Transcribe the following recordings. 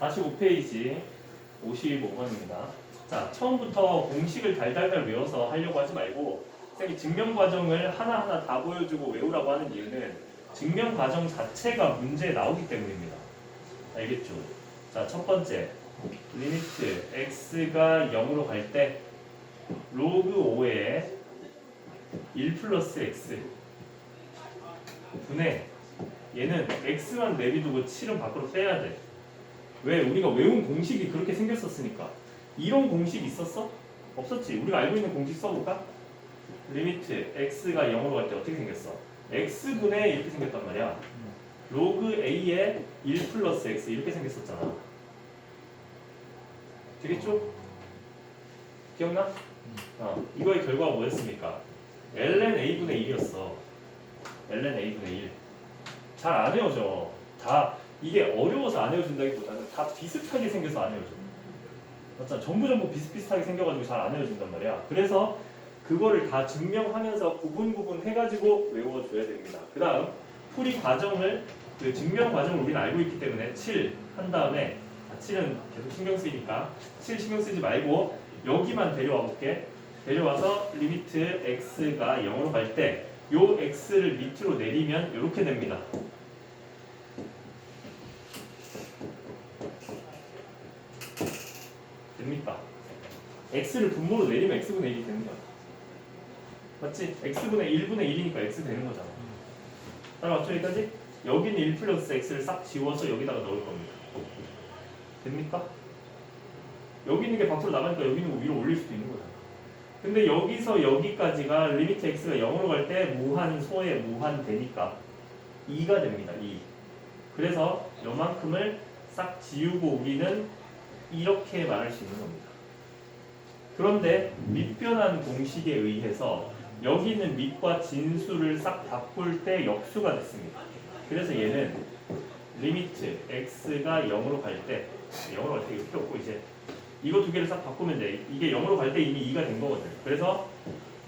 45페이지 55번입니다. 자, 처음부터 공식을 달달달 외워서 하려고 하지 말고 쌤이 증명 과정을 하나하나 다 보여주고 외우라고 하는 이유는 증명 과정 자체가 문제에 나오기 때문입니다. 알겠죠? 자, 첫 번째 리미트 x가 0으로 갈 때 로그 5에 1 플러스 x 분의 얘는 x만 내비두고 7은 밖으로 빼야 돼. 왜? 우리가 외운 공식이 그렇게 생겼었으니까. 이런 공식 있었어? 없었지. 우리가 알고 있는 공식 써볼까? 리미트 x가 0으로 갈 때 어떻게 생겼어? x분의 이렇게 생겼단 말이야. 로그 a에 1 플러스 x 이렇게 생겼었잖아. 되겠죠? 기억나? 어, 이거의 결과가 뭐였습니까? ln a분의 1이었어. ln a분의 1. 잘 안 외워져. 다 이게 어려워서 안 외워진다기보다는 다 비슷하게 생겨서 안 외워져. 맞잖아. 전부 전부 비슷비슷하게 생겨가지고 잘안 외워진단 말이야. 그래서 그거를 다 증명하면서 구분 구분 해가지고 외워줘야 됩니다. 그 다음 풀이 과정을 그 증명 과정을 우리는 알고 있기 때문에 7 한 다음에 아, 7은 계속 신경 쓰이니까 7 신경 쓰지 말고 여기만 데려와 볼게. 데려와서 리미트 x가 0으로 갈 때 요 x를 밑으로 내리면 이렇게 됩니다. 됩니까? x를 분모로 내리면 x분의 1이 되는 거야. 맞지? x분의 1분의 1이니까 x 되는 거잖아. 따라왔죠 여기까지? 여기는 1 플러스 x를 싹 지워서 여기다가 넣을 겁니다. 됩니까? 여기 있는 게 밖으로 나가니까 여기 거 위로 올릴 수도 있는 거잖아. 근데 여기서 여기까지가 리미트 x가 0으로 갈 때 무한 소에 무한 되니까 2가 됩니다. 2. 그래서 요만큼을 싹 지우고 우리는 이렇게 말할 수 있는 겁니다. 그런데 밑변한 공식에 의해서 여기 있는 밑과 진수를 싹 바꿀 때 역수가 됐습니다. 그래서 얘는 리미트 x가 0으로 갈 때 0으로 갈 때 이거 필요 없고 이제 이거 두 개를 싹 바꾸면 돼. 이게 0으로 갈 때 이미 2가 된 거거든. 그래서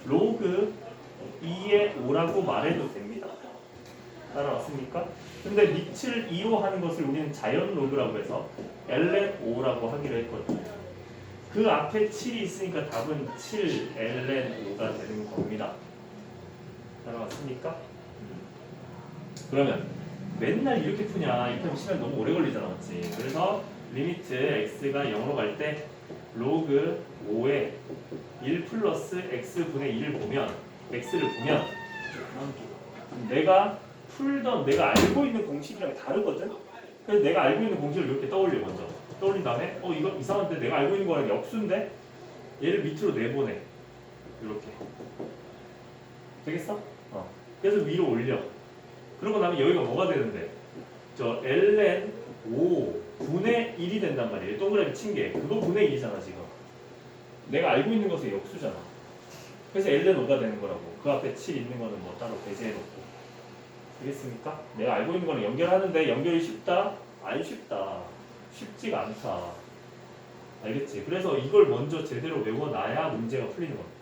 로그 2의 5라고 말해도 됩니다. 따라왔습니까? 근데 밑을 2로 하는 것을 우리는 자연 로그라고 해서 ln 5라고 하기로 했거든요. 그 앞에 7이 있으니까 답은 7 ln 5가 되는 겁니다. 따라왔습니까? 음. 그러면 맨날 이렇게 푸냐? 이렇게 하면 시간 너무 오래 걸리잖아, 맞지? 그래서 리미트 x가 0으로 갈 때 로그 5에 1 플러스 x분의 1을 보면 x를 보면 내가 풀던 내가 알고 있는 공식이랑 다르거든? 그래서 내가 알고 있는 공식을 이렇게 떠올려 먼저. 떠올린 다음에 어 이거 이상한데 내가 알고 있는 거랑 역수인데? 얘를 밑으로 내보내. 이렇게. 되겠어? 어. 그래서 위로 올려. 그러고 나면 여기가 뭐가 되는데? 저 ln 5 분의 1이 된단 말이에요. 동그라미 친 게. 그거 분의 1이잖아 지금. 내가 알고 있는 것의 역수잖아. 그래서 ln 5가 되는 거라고. 그 앞에 7 있는 거는 뭐 따로 배제해 놓고 되겠습니까? 내가 알고 있는 거랑 연결하는데 연결이 쉽다? 안 쉽다 쉽지가 않다 알겠지? 그래서 이걸 먼저 제대로 외워놔야 문제가 풀리는 겁니다